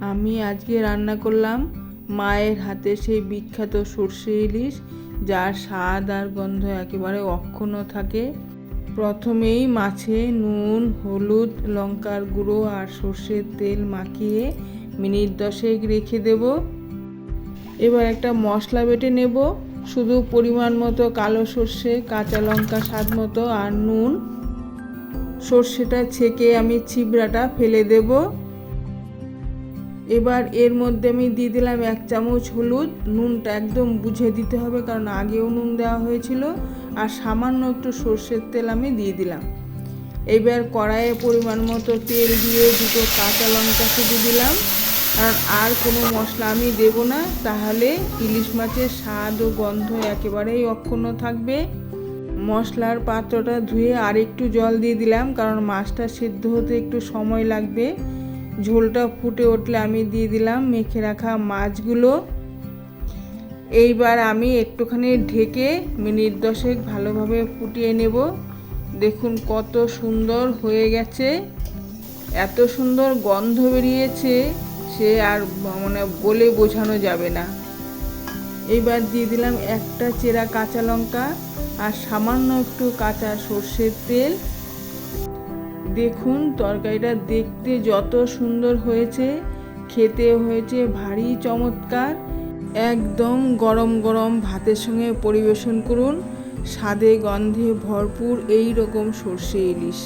আমি আজকে রান্না করলাম মায়ের হাতে সেই বিখ্যাত সর্ষে ইলিশ, যার স্বাদ আর গন্ধ একেবারে অক্ষুণ্ণ থাকে। প্রথমেই মাছে নুন, হলুদ, লঙ্কার গুঁড়ো আর সর্ষের তেল মাখিয়ে মিনিট দশেক রেখে দেব। এবার একটা মশলা বেটে নেব। শুধু পরিমাণ মতো কালো সর্ষে, কাঁচা লঙ্কা স্বাদ মতো আর নুন। সর্ষেটা ছেঁকে আমি ছিবড়াটা ফেলে দেব। এবার এর মধ্যে আমি দিয়ে দিলাম এক চামচ হলুদ, নুনটা একদম বুঝে দিতে হবে কারণ আগেও নুন দেওয়া হয়েছিল আর সামান্য একটু সর্ষের তেল আমি দিয়ে দিলাম। এবার কড়াইয়ে পরিমাণ মতো তেল দিয়ে দুটো কাঁচা লঙ্কা শুধু দিলাম। আর আর কোনো মশলা আমি দেব না, তাহলে ইলিশ মাছের স্বাদ ও গন্ধ একেবারেই অক্ষুণ্ণ থাকবে। মশলার পাত্রটা ধুয়ে আর একটু জল দিয়ে দিলাম, কারণ মাছটা সিদ্ধ হতে একটু সময় লাগবে। ঝোলটা ফুটে উঠলে আমি দিয়ে দিলাম, মেখে রাখা মাছগুলো। এইবার আমি একটুখানি ঢেকে মিনিট দশেক ভালোভাবে ফুটিয়ে নেব। দেখুন কত সুন্দর হয়ে গেছে। এত সুন্দর গন্ধ বেরিয়েছে, সে আর মানে বলে বোঝানো যাবে না। এইবার দিয়ে দিলাম একটা চেরা কাঁচা লঙ্কা আর সামান্য একটু কাঁচা সর্ষের তেল। দেখুন, তরকারিটা দেখতে যত সুন্দর হয়েছে খেতে হয়েছে ভারী চমৎকার। একদম গরম গরম ভাতের সঙ্গে পরিবেশন করুন, স্বাদে গন্ধে ভরপুর এই রকম সর্ষে ইলিশ।